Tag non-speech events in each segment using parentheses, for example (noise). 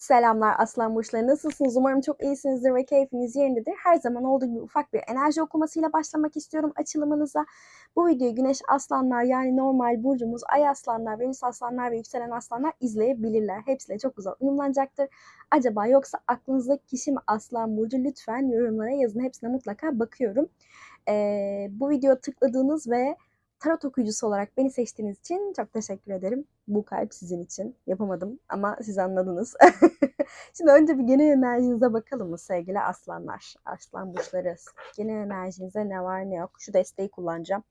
Selamlar Aslan Burçları. Nasılsınız? Umarım çok iyisinizdir ve keyfiniz yerindedir. Her zaman olduğu gibi ufak bir enerji okumasıyla başlamak istiyorum açılımınıza. Bu videoyu Güneş Aslanlar yani normal burcumuz Ay Aslanlar, Venüs Aslanlar ve Yükselen Aslanlar izleyebilirler. Hepsiyle çok güzel uyumlanacaktır. Acaba yoksa aklınızdaki kişi mi Aslan Burcu? Lütfen yorumlara yazın. Hepsine mutlaka bakıyorum. Ee, bu videoya tıkladığınız ve tarot okuyucusu olarak beni seçtiğiniz için çok teşekkür ederim. Bu kalp sizin için. Yapamadım ama siz anladınız. (laughs) Şimdi önce bir genel enerjinize bakalım mı sevgili aslanlar? Aslan burçları. Genel enerjinize ne var ne yok. Şu desteği kullanacağım.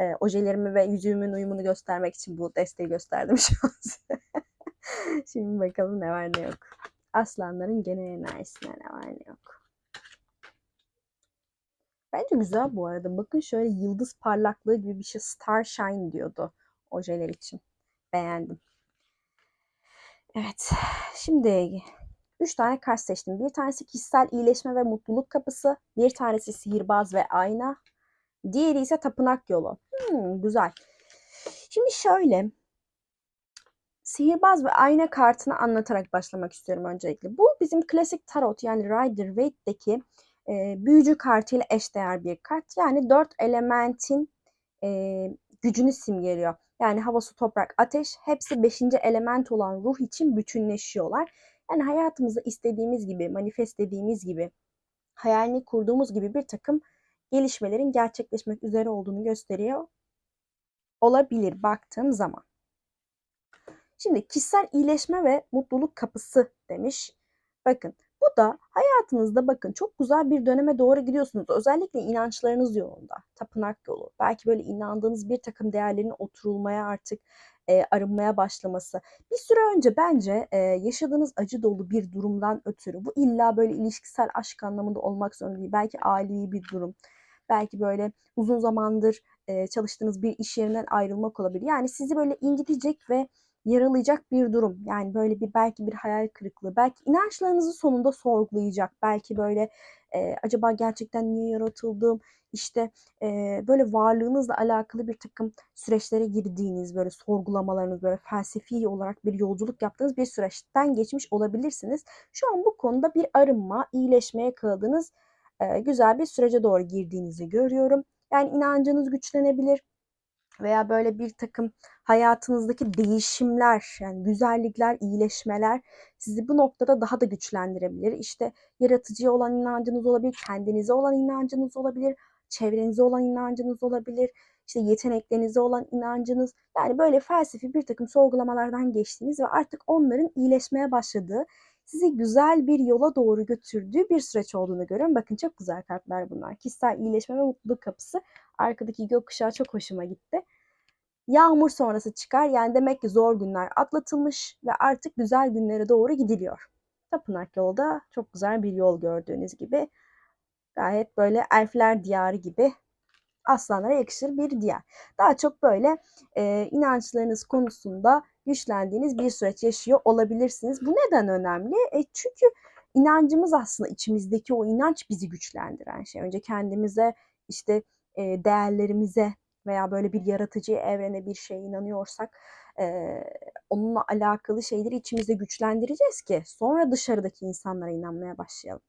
E, ojelerimi ve yüzüğümün uyumunu göstermek için bu desteği gösterdim (laughs) şu an size. Şimdi bakalım ne var ne yok. Aslanların genel enerjisine ne var ne yok. Bence güzel bu arada. Bakın şöyle yıldız parlaklığı gibi bir şey. Star Shine diyordu ojeler için. Beğendim. Evet. Şimdi üç tane kart seçtim. Bir tanesi kişisel iyileşme ve mutluluk kapısı. Bir tanesi sihirbaz ve ayna. Diğeri ise tapınak yolu. Hmm, güzel. Şimdi şöyle. Sihirbaz ve ayna kartını anlatarak başlamak istiyorum öncelikle. Bu bizim klasik tarot yani Rider Waite'deki e, büyücü kartıyla eşdeğer bir kart. Yani dört elementin e, gücünü simgeliyor. Yani hava, su, toprak, ateş hepsi beşinci element olan ruh için bütünleşiyorlar. Yani hayatımızda istediğimiz gibi, manifest dediğimiz gibi, hayalini kurduğumuz gibi bir takım gelişmelerin gerçekleşmek üzere olduğunu gösteriyor olabilir baktığım zaman. Şimdi kişisel iyileşme ve mutluluk kapısı demiş. Bakın bu da hayatınızda bakın çok güzel bir döneme doğru gidiyorsunuz. Özellikle inançlarınız yolunda. Tapınak yolu. Belki böyle inandığınız bir takım değerlerin oturulmaya artık e, arınmaya başlaması. Bir süre önce bence e, yaşadığınız acı dolu bir durumdan ötürü bu illa böyle ilişkisel aşk anlamında olmak zorunda değil. Belki ailevi bir durum. Belki böyle uzun zamandır e, çalıştığınız bir iş yerinden ayrılmak olabilir. Yani sizi böyle incitecek ve yaralayacak bir durum. Yani böyle bir belki bir hayal kırıklığı, belki inançlarınızı sonunda sorgulayacak. Belki böyle e, acaba gerçekten niye yaratıldım? İşte e, böyle varlığınızla alakalı bir takım süreçlere girdiğiniz, böyle sorgulamalarınız, böyle felsefi olarak bir yolculuk yaptığınız bir süreçten geçmiş olabilirsiniz. Şu an bu konuda bir arınma, iyileşmeye kaldığınız e, güzel bir sürece doğru girdiğinizi görüyorum. Yani inancınız güçlenebilir veya böyle bir takım hayatınızdaki değişimler, yani güzellikler, iyileşmeler sizi bu noktada daha da güçlendirebilir. İşte yaratıcıya olan inancınız olabilir, kendinize olan inancınız olabilir, çevrenize olan inancınız olabilir, işte yeteneklerinize olan inancınız. Yani böyle felsefi bir takım sorgulamalardan geçtiğiniz ve artık onların iyileşmeye başladığı, sizi güzel bir yola doğru götürdüğü bir süreç olduğunu görüyorum. Bakın çok güzel kartlar bunlar. Kişisel iyileşme ve mutluluk kapısı. Arkadaki gökkuşağı çok hoşuma gitti. Yağmur sonrası çıkar. Yani demek ki zor günler atlatılmış ve artık güzel günlere doğru gidiliyor. Tapınak yolda çok güzel bir yol gördüğünüz gibi. Gayet böyle elfler diyarı gibi aslanlara yakışır bir diyar. Daha çok böyle e, inançlarınız konusunda güçlendiğiniz bir süreç yaşıyor olabilirsiniz. Bu neden önemli? E, çünkü inancımız aslında içimizdeki o inanç bizi güçlendiren şey. Önce kendimize işte e, değerlerimize veya böyle bir yaratıcı evrene bir şeye inanıyorsak e, onunla alakalı şeyleri içimizde güçlendireceğiz ki sonra dışarıdaki insanlara inanmaya başlayalım.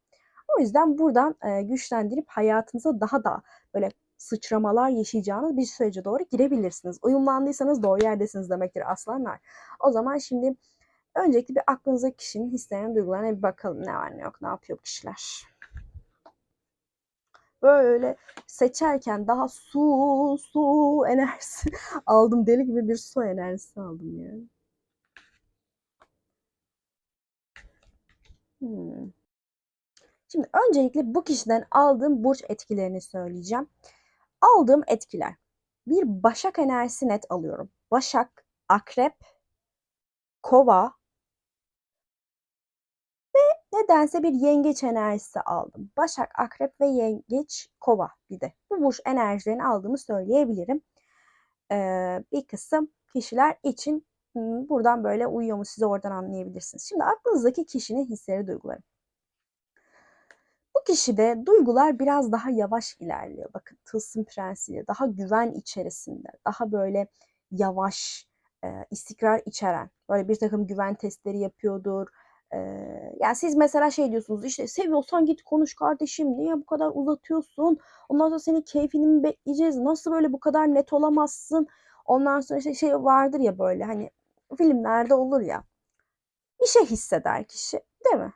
O yüzden buradan e, güçlendirip hayatınıza daha da böyle sıçramalar yaşayacağınız bir sürece doğru girebilirsiniz. Uyumlandıysanız doğru yerdesiniz demektir aslanlar. O zaman şimdi öncelikle bir aklınızdaki kişinin hislerine, duygularına bir bakalım ne var ne yok, ne yapıyor kişiler. Böyle seçerken daha su, su enerjisi (laughs) aldım. Deli gibi bir su enerjisi aldım yani. Hmm. Şimdi öncelikle bu kişiden aldığım burç etkilerini söyleyeceğim. Aldığım etkiler. Bir başak enerjisi net alıyorum. Başak, akrep, kova nedense bir yengeç enerjisi aldım. Başak, akrep ve yengeç, kova bir de. Bu burç enerjilerini aldığımı söyleyebilirim. Ee, bir kısım kişiler için hmm, buradan böyle uyuyor mu size oradan anlayabilirsiniz. Şimdi aklınızdaki kişinin hisleri, duyguları. Bu kişide duygular biraz daha yavaş ilerliyor. Bakın tılsım prensiyle daha güven içerisinde, daha böyle yavaş, e, istikrar içeren, böyle bir takım güven testleri yapıyordur, Eee, yani siz mesela şey diyorsunuz işte seviyorsan git konuş kardeşim niye bu kadar uzatıyorsun? Ondan sonra senin keyfini mi bekleyeceğiz? Nasıl böyle bu kadar net olamazsın? Ondan sonra işte şey vardır ya böyle hani filmlerde olur ya. Bir şey hisseder kişi, değil mi?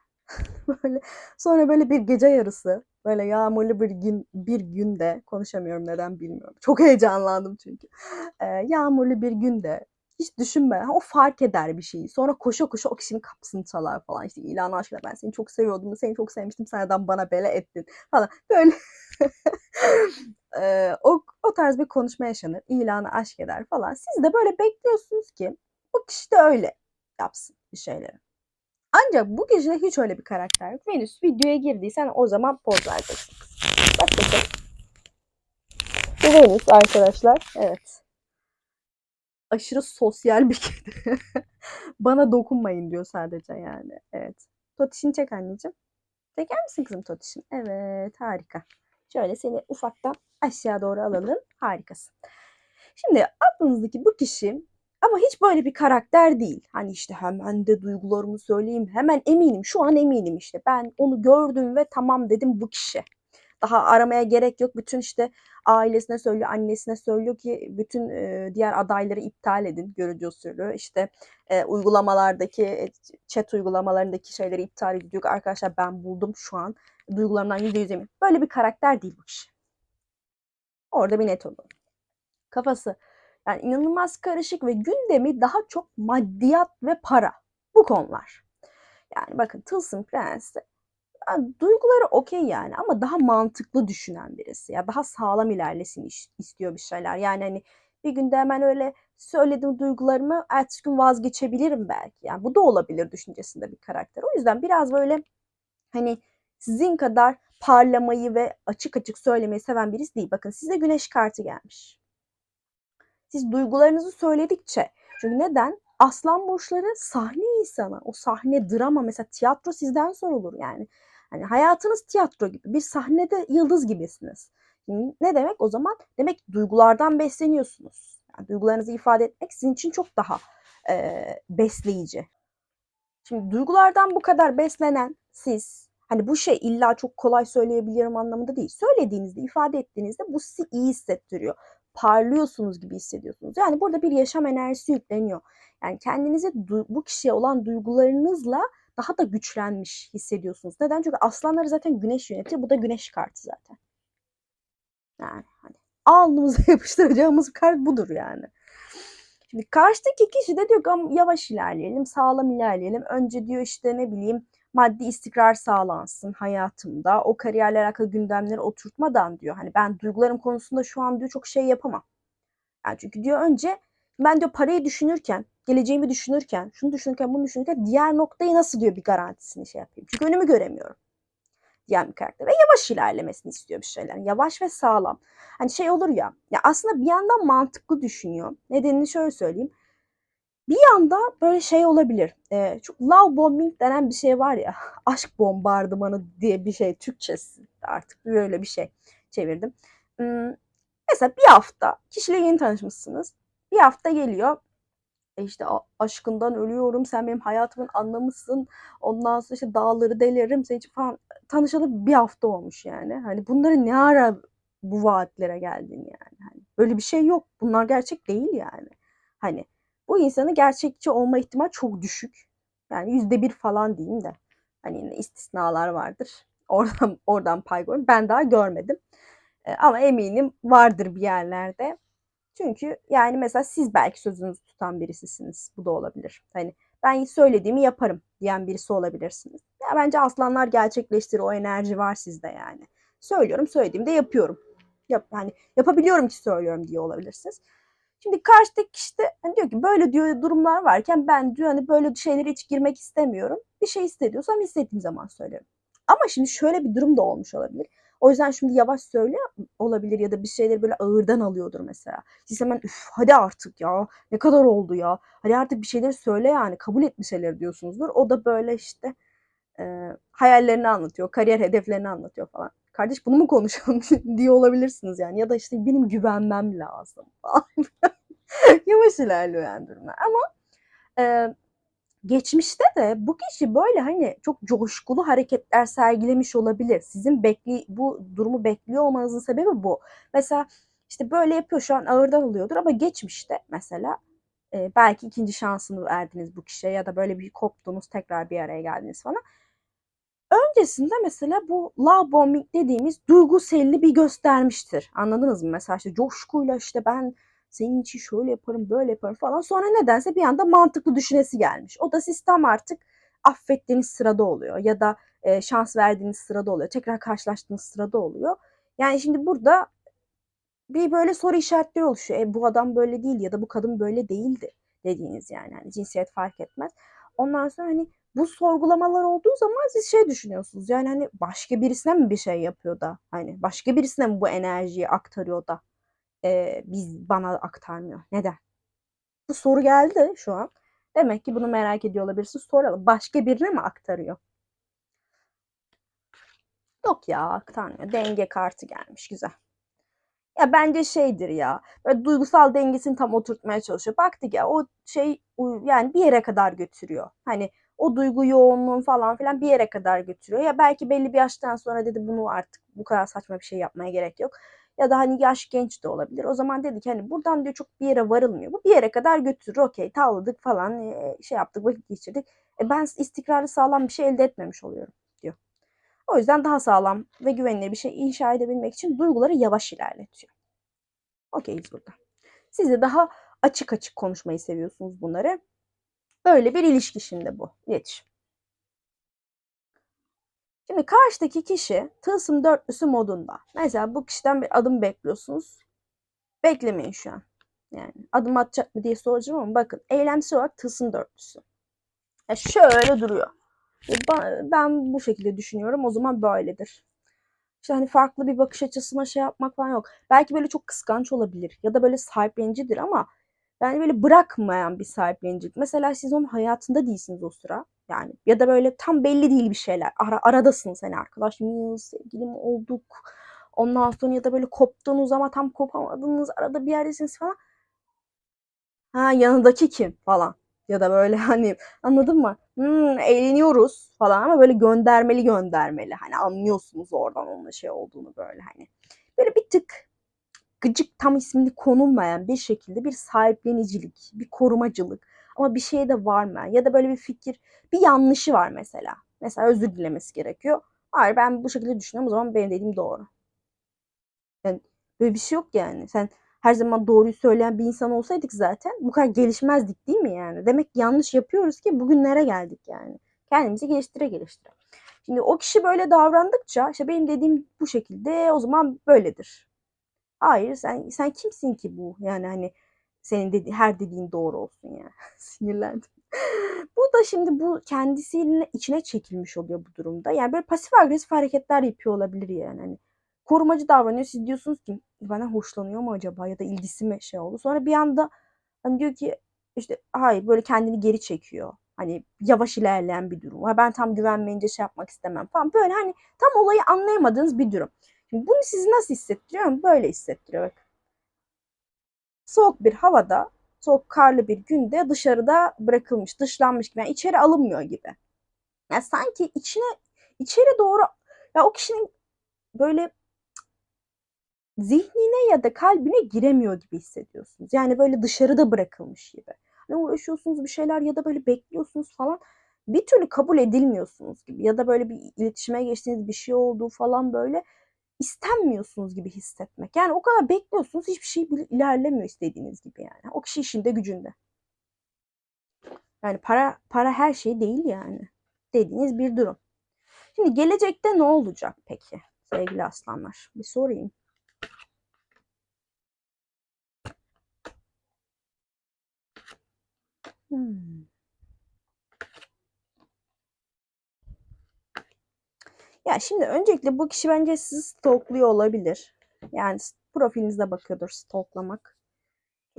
(laughs) Böyle sonra böyle bir gece yarısı böyle yağmurlu bir gün bir günde konuşamıyorum neden bilmiyorum. Çok heyecanlandım çünkü. Eee, yağmurlu bir günde hiç düşünmeden o fark eder bir şeyi. Sonra koşa koşa o kişinin kapısını çalar falan. İşte ilanı aşkına ben seni çok seviyordum, seni çok sevmiştim, sen neden bana böyle ettin falan. Böyle (laughs) o, o tarz bir konuşma yaşanır. İlanı aşk eder falan. Siz de böyle bekliyorsunuz ki o kişi de öyle yapsın bir şeyleri. Ancak bu kişide hiç öyle bir karakter yok. Venüs videoya girdiysen o zaman poz vereceksin. Bak bakalım. Bu Venüs arkadaşlar. Evet. Aşırı sosyal bir kedi. (laughs) Bana dokunmayın diyor sadece yani. Evet. Totişini çek anneciğim. Çeker misin kızım Totişini? Evet harika. Şöyle seni ufaktan aşağı doğru alalım. Harikasın. Şimdi aklınızdaki bu kişi ama hiç böyle bir karakter değil. Hani işte hemen de duygularımı söyleyeyim. Hemen eminim. Şu an eminim işte. Ben onu gördüm ve tamam dedim bu kişi. Daha aramaya gerek yok. Bütün işte ailesine söylüyor, annesine söylüyor ki bütün e, diğer adayları iptal edin görücü usulü. İşte e, uygulamalardaki, e, chat uygulamalarındaki şeyleri iptal ediyor. Arkadaşlar ben buldum şu an. Duygularımdan %100 eminim. Böyle bir karakter değil bu kişi. Orada bir net olun. Kafası yani inanılmaz karışık ve gündemi daha çok maddiyat ve para. Bu konular. Yani bakın Tılsım Prensi duyguları okey yani ama daha mantıklı düşünen birisi. Ya daha sağlam ilerlesin istiyor bir şeyler. Yani hani bir günde hemen öyle söylediğim duygularımı ertesi gün vazgeçebilirim belki. Yani bu da olabilir düşüncesinde bir karakter. O yüzden biraz böyle hani sizin kadar parlamayı ve açık açık söylemeyi seven birisi değil. Bakın size güneş kartı gelmiş. Siz duygularınızı söyledikçe çünkü neden? Aslan burçları sahne insanı. O sahne drama mesela tiyatro sizden sorulur yani. Hani hayatınız tiyatro gibi. Bir sahnede yıldız gibisiniz. Ne demek o zaman? Demek duygulardan besleniyorsunuz. Yani duygularınızı ifade etmek sizin için çok daha e, besleyici. Şimdi duygulardan bu kadar beslenen siz hani bu şey illa çok kolay söyleyebilirim anlamında değil. Söylediğinizde, ifade ettiğinizde bu sizi iyi hissettiriyor parlıyorsunuz gibi hissediyorsunuz. Yani burada bir yaşam enerjisi yükleniyor. Yani kendinizi bu kişiye olan duygularınızla daha da güçlenmiş hissediyorsunuz. Neden? Çünkü aslanları zaten güneş yönetiyor. Bu da güneş kartı zaten. Yani hani alnımıza (laughs) yapıştıracağımız kart budur yani. Şimdi karşıdaki kişi de diyor ki yavaş ilerleyelim, sağlam ilerleyelim. Önce diyor işte ne bileyim maddi istikrar sağlansın hayatımda. O kariyerle alakalı gündemleri oturtmadan diyor. Hani ben duygularım konusunda şu an diyor çok şey yapamam. Yani çünkü diyor önce ben diyor parayı düşünürken, geleceğimi düşünürken, şunu düşünürken, bunu düşünürken diğer noktayı nasıl diyor bir garantisini şey yapayım. Çünkü önümü göremiyorum. Diyen bir karakter. Ve yavaş ilerlemesini istiyor bir şeyler. Yavaş ve sağlam. Hani şey olur ya, ya aslında bir yandan mantıklı düşünüyor. Nedenini şöyle söyleyeyim. Bir yanda böyle şey olabilir. E, çok love bombing denen bir şey var ya. (laughs) Aşk bombardımanı diye bir şey. Türkçesi artık böyle bir şey çevirdim. Hmm, mesela bir hafta kişiyle yeni tanışmışsınız. Bir hafta geliyor. E işte aşkından ölüyorum. Sen benim hayatımın anlamısın. Ondan sonra işte dağları delerim. Sen hiç falan tanışalı bir hafta olmuş yani. Hani bunları ne ara bu vaatlere geldin yani. Hani böyle bir şey yok. Bunlar gerçek değil yani. Hani bu insanın gerçekçi olma ihtimali çok düşük. Yani yüzde bir falan diyeyim de. Hani istisnalar vardır. Oradan oradan pay koyun. Ben daha görmedim. E, ama eminim vardır bir yerlerde. Çünkü yani mesela siz belki sözünüzü tutan birisisiniz. Bu da olabilir. Hani ben söylediğimi yaparım diyen birisi olabilirsiniz. Ya bence aslanlar gerçekleştirir. O enerji var sizde yani. Söylüyorum, söylediğimde yapıyorum. Yap, yani yapabiliyorum ki söylüyorum diye olabilirsiniz. Şimdi karşıdaki işte hani diyor ki böyle diyor durumlar varken ben diyor hani böyle şeylere hiç girmek istemiyorum. Bir şey hissediyorsam istediğim zaman söylerim. Ama şimdi şöyle bir durum da olmuş olabilir. O yüzden şimdi yavaş söyle olabilir ya da bir şeyleri böyle ağırdan alıyordur mesela. Siz hemen üf hadi artık ya ne kadar oldu ya. Hadi artık bir şeyleri söyle yani kabul et bir şeyler diyorsunuzdur. O da böyle işte e, hayallerini anlatıyor, kariyer hedeflerini anlatıyor falan. Kardeş bunu mu konuşalım (laughs) diye olabilirsiniz yani. Ya da işte benim güvenmem lazım. (laughs) Yavaş ilerliyor yani durumlar. Ama e, geçmişte de bu kişi böyle hani çok coşkulu hareketler sergilemiş olabilir. Sizin bekli bu durumu bekliyor olmanızın sebebi bu. Mesela işte böyle yapıyor şu an ağırdan alıyordur ama geçmişte mesela e, belki ikinci şansını verdiniz bu kişiye ya da böyle bir koptunuz tekrar bir araya geldiniz falan. Öncesinde mesela bu love bombing dediğimiz duygu selini bir göstermiştir. Anladınız mı? Mesela işte coşkuyla işte ben senin için şöyle yaparım böyle yaparım falan. Sonra nedense bir anda mantıklı düşünesi gelmiş. O da sistem artık affettiğiniz sırada oluyor ya da e, şans verdiğiniz sırada oluyor. Tekrar karşılaştığınız sırada oluyor. Yani şimdi burada bir böyle soru işaretleri oluşuyor. E, bu adam böyle değil ya da bu kadın böyle değildi dediğiniz yani. yani cinsiyet fark etmez. Ondan sonra hani bu sorgulamalar olduğu zaman siz şey düşünüyorsunuz. Yani hani başka birisine mi bir şey yapıyor da hani başka birisine mi bu enerjiyi aktarıyor da e, biz bana aktarmıyor. Neden? Bu soru geldi şu an. Demek ki bunu merak ediyor olabilirsiniz. Soralım. Başka birine mi aktarıyor? Yok ya aktarmıyor. Denge kartı gelmiş. Güzel. Ya bence şeydir ya. Böyle duygusal dengesini tam oturtmaya çalışıyor. Baktık ya o şey yani bir yere kadar götürüyor. Hani o duygu yoğunluğun falan filan bir yere kadar götürüyor. Ya belki belli bir yaştan sonra dedi bunu artık bu kadar saçma bir şey yapmaya gerek yok. Ya da hani yaş genç de olabilir. O zaman dedik hani buradan diyor çok bir yere varılmıyor. Bu bir yere kadar götürür. Okey tavladık falan e, şey yaptık vakit geçirdik. E ben istikrarlı sağlam bir şey elde etmemiş oluyorum diyor. O yüzden daha sağlam ve güvenilir bir şey inşa edebilmek için duyguları yavaş ilerletiyor. Okeyiz burada. Siz de daha açık açık konuşmayı seviyorsunuz bunları. Böyle bir ilişki şimdi bu. İletişim. Şimdi karşıdaki kişi tılsım dörtlüsü modunda. Mesela bu kişiden bir adım bekliyorsunuz. Beklemeyin şu an. Yani adım atacak mı diye soracağım ama bakın eylemsel olarak tılsım dörtlüsü. Yani şöyle duruyor. Ben bu şekilde düşünüyorum. O zaman böyledir. İşte hani farklı bir bakış açısına şey yapmak falan yok. Belki böyle çok kıskanç olabilir ya da böyle sahiplenicidir ama yani böyle bırakmayan bir sahiplenicilik. Mesela siz onun hayatında değilsiniz o sıra. Yani ya da böyle tam belli değil bir şeyler. Ara, aradasınız hani arkadaş mıyız, sevgilim olduk. Ondan sonra ya da böyle koptuğunuz ama tam kopamadınız. Arada bir yerdesiniz falan. Ha yanındaki kim falan. Ya da böyle (laughs) hani anladın mı? Hmm, eğleniyoruz falan ama böyle göndermeli göndermeli. Hani anlıyorsunuz oradan onun şey olduğunu böyle hani. Böyle bir tık gıcık tam ismini konulmayan bir şekilde bir sahiplenicilik, bir korumacılık ama bir şeye de var mı? Ya da böyle bir fikir, bir yanlışı var mesela. Mesela özür dilemesi gerekiyor. Hayır ben bu şekilde düşünüyorum o zaman benim dediğim doğru. Yani böyle bir şey yok yani. Sen her zaman doğruyu söyleyen bir insan olsaydık zaten bu kadar gelişmezdik değil mi yani? Demek yanlış yapıyoruz ki bugünlere geldik yani. Kendimizi geliştire geliştire. Şimdi o kişi böyle davrandıkça işte benim dediğim bu şekilde o zaman böyledir. Hayır sen sen kimsin ki bu? Yani hani senin dedi her dediğin doğru olsun yani. (laughs) Sinirlendim. bu da şimdi bu kendisinin içine çekilmiş oluyor bu durumda. Yani böyle pasif agresif hareketler yapıyor olabilir yani. Hani korumacı davranıyor. Siz diyorsunuz ki bana hoşlanıyor mu acaba ya da ilgisi mi şey oldu. Sonra bir anda hani diyor ki işte hayır böyle kendini geri çekiyor. Hani yavaş ilerleyen bir durum. Ha ben tam güvenmeyince şey yapmak istemem falan. Böyle hani tam olayı anlayamadığınız bir durum. Şimdi bunu sizi nasıl hissettiriyor? Böyle hissettiriyor. Bak. Soğuk bir havada, soğuk karlı bir günde dışarıda bırakılmış, dışlanmış gibi. Yani içeri alınmıyor gibi. Yani sanki içine içeri doğru ya o kişinin böyle zihnine ya da kalbine giremiyor gibi hissediyorsunuz. Yani böyle dışarıda bırakılmış gibi. Hani uğraşıyorsunuz bir şeyler ya da böyle bekliyorsunuz falan. Bir türlü kabul edilmiyorsunuz gibi ya da böyle bir iletişime geçtiğiniz bir şey olduğu falan böyle istenmiyorsunuz gibi hissetmek. Yani o kadar bekliyorsunuz hiçbir şey ilerlemiyor istediğiniz gibi yani. O kişi işinde gücünde. Yani para para her şey değil yani. Dediğiniz bir durum. Şimdi gelecekte ne olacak peki sevgili aslanlar? Bir sorayım. Hmm. Ya şimdi öncelikle bu kişi bence sizi stalkluyor olabilir. Yani profilinizde bakıyordur stalklamak.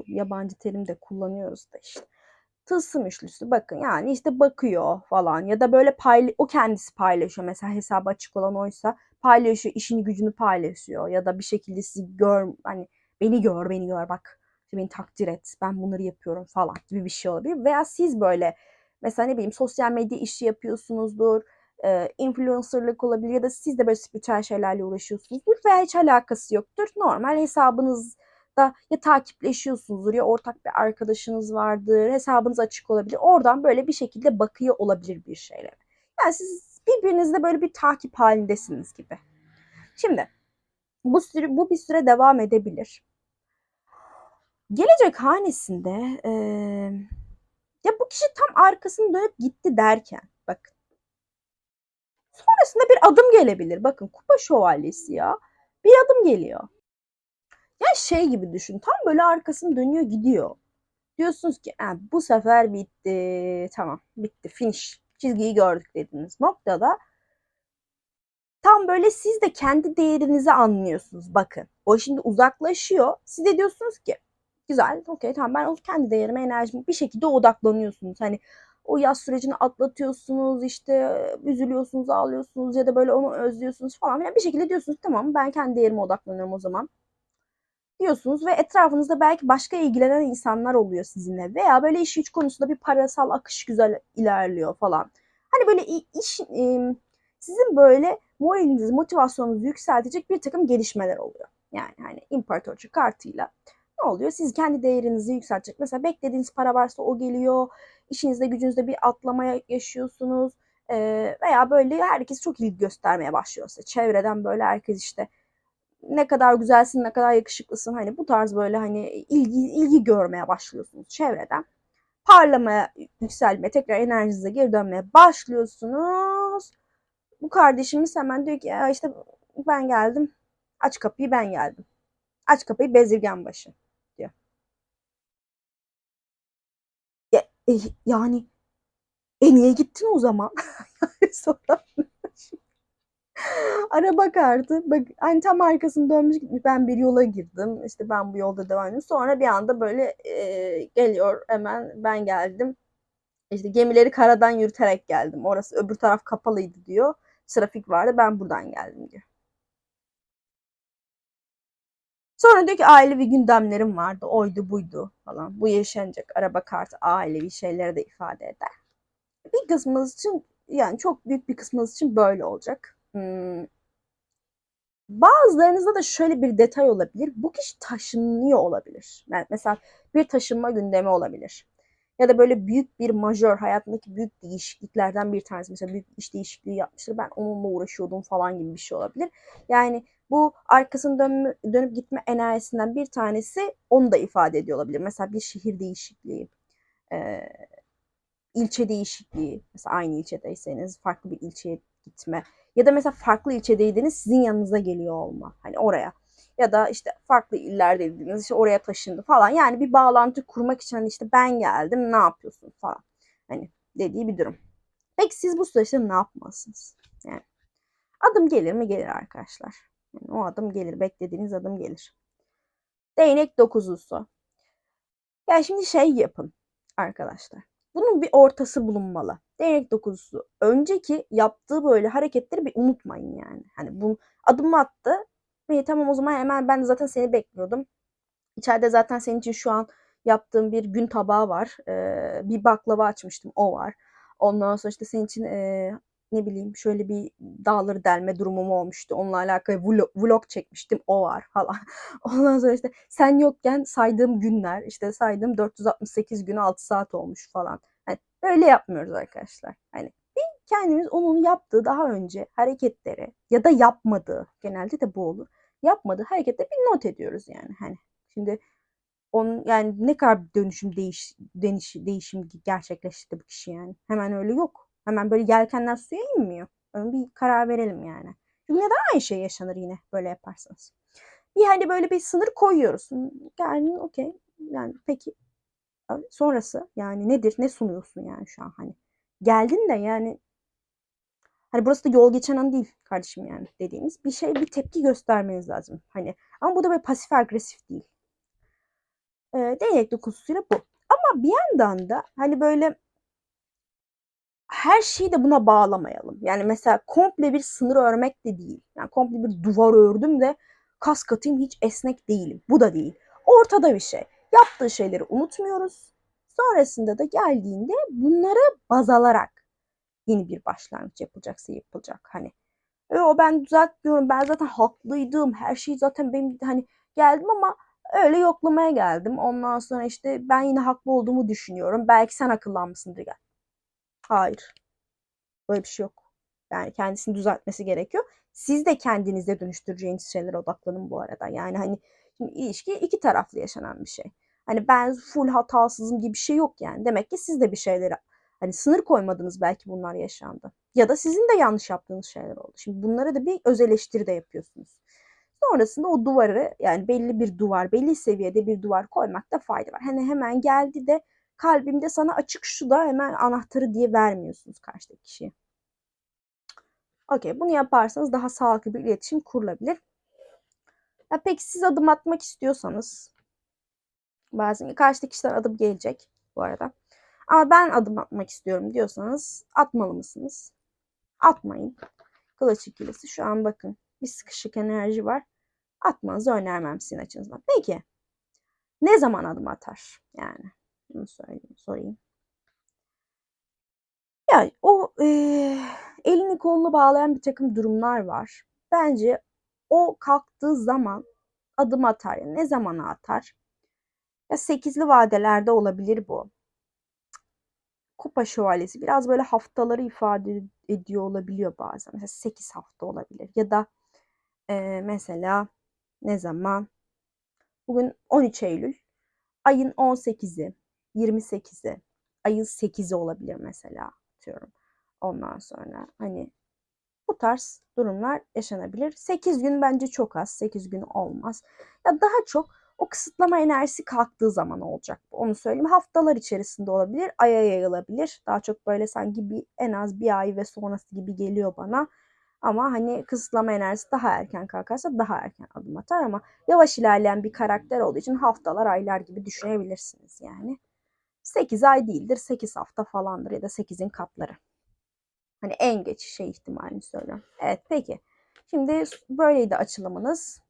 Yabancı terim de kullanıyoruz da işte. Tılsım üçlüsü bakın yani işte bakıyor falan ya da böyle payla o kendisi paylaşıyor mesela hesabı açık olan oysa paylaşıyor işini gücünü paylaşıyor ya da bir şekilde sizi gör hani beni gör beni gör bak beni takdir et ben bunları yapıyorum falan gibi bir şey olabilir veya siz böyle Mesela ne bileyim sosyal medya işi yapıyorsunuzdur, e, influencerlık olabilir ya da siz de böyle spiritüel şeylerle uğraşıyorsunuzdur veya hiç alakası yoktur. Normal hesabınızda ya takipleşiyorsunuzdur ya ortak bir arkadaşınız vardır, hesabınız açık olabilir. Oradan böyle bir şekilde bakıyor olabilir bir şeyler. Yani siz birbirinizle böyle bir takip halindesiniz gibi. Şimdi bu süre, bu bir süre devam edebilir. Gelecek hanesinde e, ya bu kişi tam arkasını dönüp gitti derken bakın sonrasında bir adım gelebilir. Bakın kupa şövalyesi ya. Bir adım geliyor. Ya şey gibi düşün. Tam böyle arkasını dönüyor gidiyor. Diyorsunuz ki bu sefer bitti. Tamam bitti. Finish. Çizgiyi gördük dediğiniz noktada tam böyle siz de kendi değerinizi anlıyorsunuz. Bakın o şimdi uzaklaşıyor. Siz de diyorsunuz ki güzel okey tamam ben kendi değerime enerjimi bir şekilde odaklanıyorsunuz. Hani o yaz sürecini atlatıyorsunuz işte üzülüyorsunuz ağlıyorsunuz ya da böyle onu özlüyorsunuz falan filan bir şekilde diyorsunuz tamam ben kendi değerime odaklanıyorum o zaman diyorsunuz ve etrafınızda belki başka ilgilenen insanlar oluyor sizinle veya böyle iş güç konusunda bir parasal akış güzel ilerliyor falan. Hani böyle iş sizin böyle moralinizi, motivasyonunuzu yükseltecek bir takım gelişmeler oluyor. Yani hani imparatorcu kartıyla ne oluyor? Siz kendi değerinizi yükseltecek. Mesela beklediğiniz para varsa o geliyor. İşinizde gücünüzde bir atlamaya yaşıyorsunuz. Ee, veya böyle herkes çok ilgi göstermeye başlıyor size. Çevreden böyle herkes işte ne kadar güzelsin, ne kadar yakışıklısın. Hani bu tarz böyle hani ilgi ilgi görmeye başlıyorsunuz çevreden. Parlamaya, yükselmeye, tekrar enerjinize geri dönmeye başlıyorsunuz. Bu kardeşimiz hemen diyor ki işte ben geldim. Aç kapıyı ben geldim. Aç kapıyı bezirgen başı e, yani e niye gittin o zaman? (laughs) Sonra (laughs) araba kartı bak hani tam arkasını dönmüş gitmiş. Ben bir yola girdim. İşte ben bu yolda devam ediyorum. Sonra bir anda böyle e, geliyor hemen. Ben geldim. İşte gemileri karadan yürüterek geldim. Orası öbür taraf kapalıydı diyor. Trafik vardı. Ben buradan geldim diyor. Sonra diyor ki ailevi gündemlerim vardı, oydu buydu falan. Bu yaşanacak araba kartı ailevi şeyleri de ifade eder. Bir kısmınız için yani çok büyük bir kısmınız için böyle olacak. Hmm. Bazılarınızda da şöyle bir detay olabilir. Bu kişi taşınıyor olabilir. Yani mesela bir taşınma gündemi olabilir ya da böyle büyük bir majör hayatındaki büyük değişikliklerden bir tanesi mesela büyük iş değişikliği yapmıştır ben onunla uğraşıyordum falan gibi bir şey olabilir. Yani bu arkasını dön, dönüp gitme enerjisinden bir tanesi onu da ifade ediyor olabilir. Mesela bir şehir değişikliği, e, ilçe değişikliği. Mesela aynı ilçedeyseniz farklı bir ilçeye gitme. Ya da mesela farklı ilçedeydiniz sizin yanınıza geliyor olma. Hani oraya ya da işte farklı illerdeydiniz işte oraya taşındı falan. Yani bir bağlantı kurmak için hani işte ben geldim ne yapıyorsun falan. Hani dediği bir durum. Peki siz bu süreçte ne yapmalısınız? Yani adım gelir mi? Gelir arkadaşlar. Yani o adım gelir. Beklediğiniz adım gelir. Değnek dokuzlusu. Yani şimdi şey yapın arkadaşlar. Bunun bir ortası bulunmalı. Değnek dokuzlusu. Önceki yaptığı böyle hareketleri bir unutmayın yani. Hani bu adım attı. İyi tamam o zaman hemen ben zaten seni bekliyordum. İçeride zaten senin için şu an yaptığım bir gün tabağı var. Ee, bir baklava açmıştım o var. Ondan sonra işte senin için e, ne bileyim şöyle bir dağları delme durumum olmuştu. Onunla alakalı vlog, vlog çekmiştim o var falan. (laughs) Ondan sonra işte sen yokken saydığım günler işte saydığım 468 gün 6 saat olmuş falan. Yani böyle yapmıyoruz arkadaşlar. Hani bir kendimiz onun yaptığı daha önce hareketleri ya da yapmadığı genelde de bu olur yapmadığı harekette bir not ediyoruz yani. Hani şimdi onun yani ne kadar dönüşüm değiş, değiş, değişim gerçekleşti bu kişi yani. Hemen öyle yok. Hemen böyle yelkenler suya inmiyor. Ön bir karar verelim yani. Neden aynı şey yaşanır yine böyle yaparsanız. Bir hani böyle bir sınır koyuyoruz. Yani okey. Yani peki sonrası yani nedir? Ne sunuyorsun yani şu an hani? Geldin de yani Hani burası da yol geçen an değil kardeşim yani dediğimiz. Bir şey bir tepki göstermeniz lazım. Hani ama bu da böyle pasif agresif değil. E, değnek dokusuyla bu. Ama bir yandan da hani böyle her şeyi de buna bağlamayalım. Yani mesela komple bir sınır örmek de değil. Yani komple bir duvar ördüm de kas katayım hiç esnek değilim. Bu da değil. Ortada bir şey. Yaptığı şeyleri unutmuyoruz. Sonrasında da geldiğinde bunları baz alarak yeni bir başlangıç yapılacaksa yapılacak. Hani e, o ben düzeltmiyorum. Ben zaten haklıydım. Her şey zaten benim hani geldim ama öyle yoklamaya geldim. Ondan sonra işte ben yine haklı olduğumu düşünüyorum. Belki sen akıllanmışsındır gel. Hayır. Böyle bir şey yok. Yani kendisini düzeltmesi gerekiyor. Siz de kendinize dönüştüreceğiniz şeylere odaklanın bu arada. Yani hani şimdi ilişki iki taraflı yaşanan bir şey. Hani ben full hatasızım gibi bir şey yok yani. Demek ki siz de bir şeyleri hani sınır koymadınız belki bunlar yaşandı. Ya da sizin de yanlış yaptığınız şeyler oldu. Şimdi bunlara da bir öz eleştiri de yapıyorsunuz. Sonrasında o duvarı yani belli bir duvar, belli seviyede bir duvar koymakta fayda var. Hani hemen geldi de kalbimde sana açık şu da hemen anahtarı diye vermiyorsunuz karşıdaki kişiye. Okey bunu yaparsanız daha sağlıklı bir iletişim kurulabilir. Ya peki siz adım atmak istiyorsanız bazen karşıdaki kişiden adım gelecek bu arada. Ama ben adım atmak istiyorum diyorsanız atmalı mısınız? Atmayın. Kılıç ikilisi şu an bakın bir sıkışık enerji var. Atmanızı önermem sizin açınızdan. Peki ne zaman adım atar? Yani bunu söyleyeyim, sorayım. Ya o e, elini kolunu bağlayan bir takım durumlar var. Bence o kalktığı zaman adım atar. Ne zamana atar? Ya sekizli vadelerde olabilir bu. Kupa şövalyesi biraz böyle haftaları ifade ediyor olabiliyor bazen. Mesela 8 hafta olabilir. Ya da e, mesela ne zaman? Bugün 13 Eylül. Ayın 18'i, 28'i, ayın 8'i olabilir mesela atıyorum. Ondan sonra hani bu tarz durumlar yaşanabilir. 8 gün bence çok az. 8 gün olmaz. Ya daha çok o kısıtlama enerjisi kalktığı zaman olacak. Onu söyleyeyim. Haftalar içerisinde olabilir. Aya yayılabilir. Daha çok böyle sanki bir en az bir ay ve sonrası gibi geliyor bana. Ama hani kısıtlama enerjisi daha erken kalkarsa daha erken adım atar ama yavaş ilerleyen bir karakter olduğu için haftalar, aylar gibi düşünebilirsiniz yani. 8 ay değildir, 8 hafta falandır ya da 8'in katları. Hani en geç şey ihtimalini söylüyorum. Evet peki. Şimdi böyleydi açılımınız.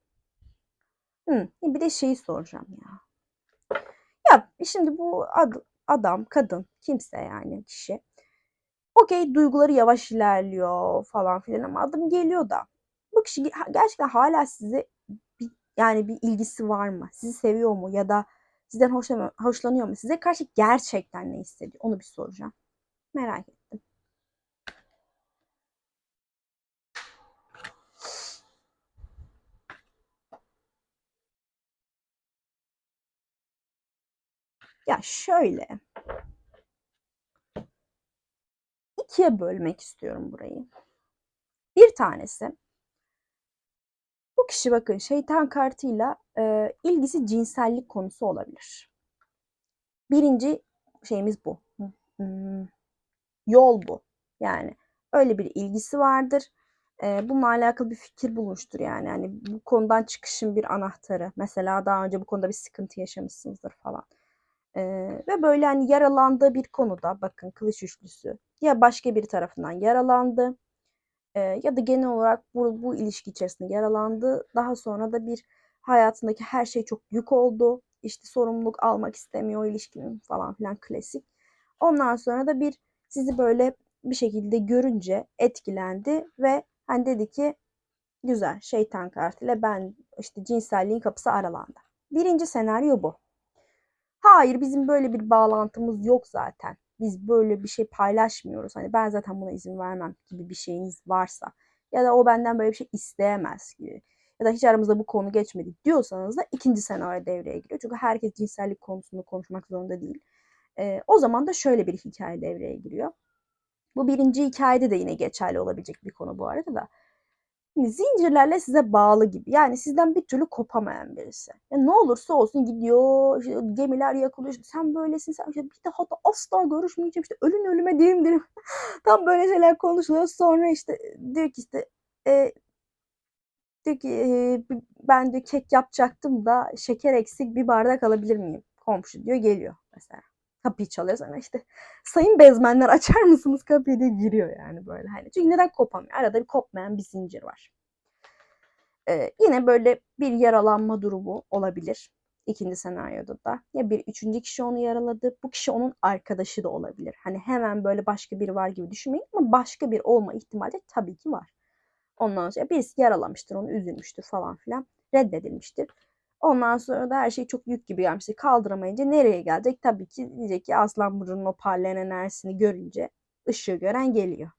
Hı, bir de şeyi soracağım ya. Ya şimdi bu ad, adam, kadın, kimse yani kişi. Okey duyguları yavaş ilerliyor falan filan ama adım geliyor da. Bu kişi gerçekten hala size bir, yani bir ilgisi var mı? Sizi seviyor mu? Ya da sizden hoşlanıyor, hoşlanıyor mu? Size karşı gerçekten ne hissediyor? Onu bir soracağım. Merak ettim. Ya şöyle. ikiye bölmek istiyorum burayı. Bir tanesi bu kişi bakın şeytan kartıyla e, ilgisi cinsellik konusu olabilir. Birinci şeyimiz bu. Hmm, yol bu. Yani öyle bir ilgisi vardır. E, bununla alakalı bir fikir bulmuştur yani. yani bu konudan çıkışın bir anahtarı. Mesela daha önce bu konuda bir sıkıntı yaşamışsınızdır falan. E, ve böyle hani yaralandığı bir konuda bakın kılıç üçlüsü ya başka bir tarafından yaralandı e, ya da genel olarak bu, bu ilişki içerisinde yaralandı. Daha sonra da bir hayatındaki her şey çok yük oldu. İşte sorumluluk almak istemiyor ilişkinin falan filan klasik. Ondan sonra da bir sizi böyle bir şekilde görünce etkilendi ve hani dedi ki güzel şeytan kartıyla ben işte cinselliğin kapısı aralandı. Birinci senaryo bu. Hayır bizim böyle bir bağlantımız yok zaten. Biz böyle bir şey paylaşmıyoruz. Hani ben zaten buna izin vermem gibi bir şeyiniz varsa ya da o benden böyle bir şey isteyemez gibi ya da hiç aramızda bu konu geçmedi diyorsanız da ikinci senaryo devreye giriyor. Çünkü herkes cinsellik konusunda konuşmak zorunda değil. Ee, o zaman da şöyle bir hikaye devreye giriyor. Bu birinci hikayede de yine geçerli olabilecek bir konu bu arada da zincirlerle size bağlı gibi. Yani sizden bir türlü kopamayan birisi. Yani ne olursa olsun gidiyor, işte gemiler yakılıyor. İşte sen böylesin, sen işte bir daha da asla görüşmeyeceğim. İşte ölün ölüme diyeyim derim. (laughs) Tam böyle şeyler konuşuluyor. Sonra işte diyor ki işte e, diyor ki e, ben de kek yapacaktım da şeker eksik bir bardak alabilir miyim? Komşu diyor geliyor mesela kapıyı çalıyor sonra işte sayın bezmenler açar mısınız kapıyı diye giriyor yani böyle hani. Çünkü neden kopamıyor? Arada bir kopmayan bir zincir var. Ee, yine böyle bir yaralanma durumu olabilir. İkinci senaryoda da ya bir üçüncü kişi onu yaraladı. Bu kişi onun arkadaşı da olabilir. Hani hemen böyle başka biri var gibi düşünmeyin ama başka bir olma ihtimali tabii ki var. Ondan sonra birisi yaralamıştır, onu üzülmüştür falan filan. Reddedilmiştir. Ondan sonra da her şey çok yük gibi gelmiştir. Kaldıramayınca nereye gelecek? Tabii ki diyecek ki Aslan Burcu'nun o parlayan enerjisini görünce ışığı gören geliyor.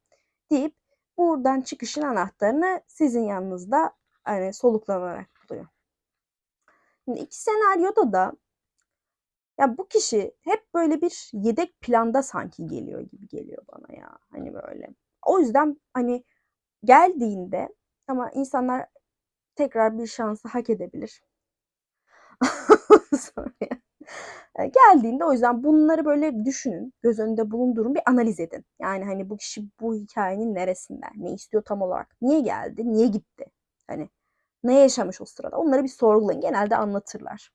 Deyip buradan çıkışın anahtarını sizin yanınızda hani soluklanarak buluyor. Şimdi iki senaryoda da ya bu kişi hep böyle bir yedek planda sanki geliyor gibi geliyor bana ya. Hani böyle. O yüzden hani geldiğinde ama insanlar tekrar bir şansı hak edebilir. (laughs) Sonra e, geldiğinde o yüzden bunları böyle düşünün, göz önünde bulundurun, bir analiz edin. Yani hani bu kişi bu hikayenin neresinde, ne istiyor tam olarak, niye geldi, niye gitti, hani ne yaşamış o sırada, onları bir sorgulayın. Genelde anlatırlar.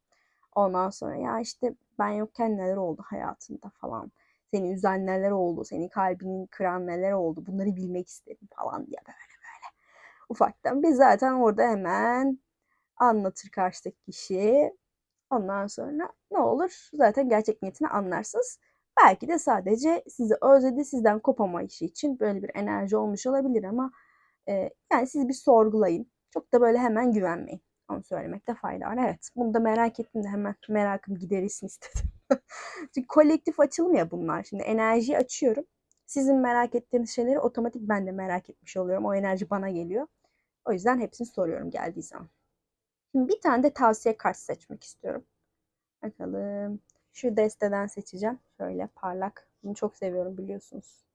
Ondan sonra ya işte ben yokken neler oldu hayatında falan, seni üzen neler oldu, senin kalbini kıran neler oldu, bunları bilmek istedim falan diye böyle böyle. Ufaktan biz zaten orada hemen anlatır karşıdaki kişi. Ondan sonra ne olur? Zaten gerçek niyetini anlarsınız. Belki de sadece sizi özledi, sizden kopama işi için böyle bir enerji olmuş olabilir ama e, yani siz bir sorgulayın. Çok da böyle hemen güvenmeyin. Onu söylemekte fayda var. Evet, bunu da merak ettim de hemen merakım giderilsin istedim. (laughs) Çünkü kolektif açılım ya bunlar. Şimdi enerjiyi açıyorum. Sizin merak ettiğiniz şeyleri otomatik ben de merak etmiş oluyorum. O enerji bana geliyor. O yüzden hepsini soruyorum geldiği zaman. Şimdi bir tane de tavsiye kart seçmek istiyorum. Bakalım. Şu desteden seçeceğim. Şöyle parlak. Bunu çok seviyorum biliyorsunuz.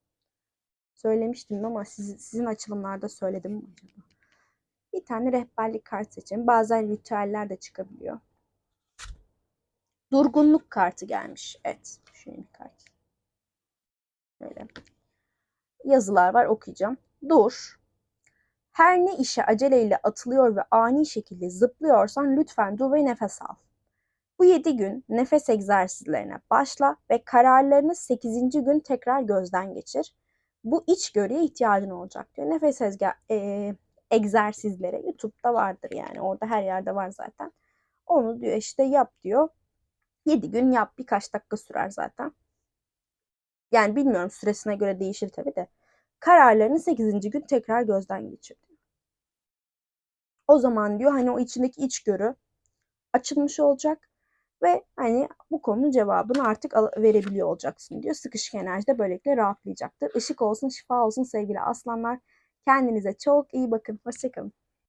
Söylemiştim ama siz, sizin açılımlarda söyledim mi acaba? Bir tane rehberlik kart seçelim. Bazen ritüeller de çıkabiliyor. Durgunluk kartı gelmiş. Evet. Bir kart. Böyle. Yazılar var okuyacağım. Dur. Her ne işe aceleyle atılıyor ve ani şekilde zıplıyorsan lütfen dur ve nefes al. Bu 7 gün nefes egzersizlerine başla ve kararlarını 8. gün tekrar gözden geçir. Bu içgörüye ihtiyacın olacak diyor. Nefes ezge, e, egzersizleri YouTube'da vardır yani orada her yerde var zaten. Onu diyor işte yap diyor. 7 gün yap birkaç dakika sürer zaten. Yani bilmiyorum süresine göre değişir tabii de. Kararlarını 8. gün tekrar gözden geçir. O zaman diyor hani o içindeki içgörü açılmış olacak ve hani bu konunun cevabını artık verebiliyor olacaksın diyor. Sıkışık enerji de böylelikle rahatlayacaktır. Işık olsun, şifa olsun sevgili aslanlar. Kendinize çok iyi bakın. Hoşçakalın.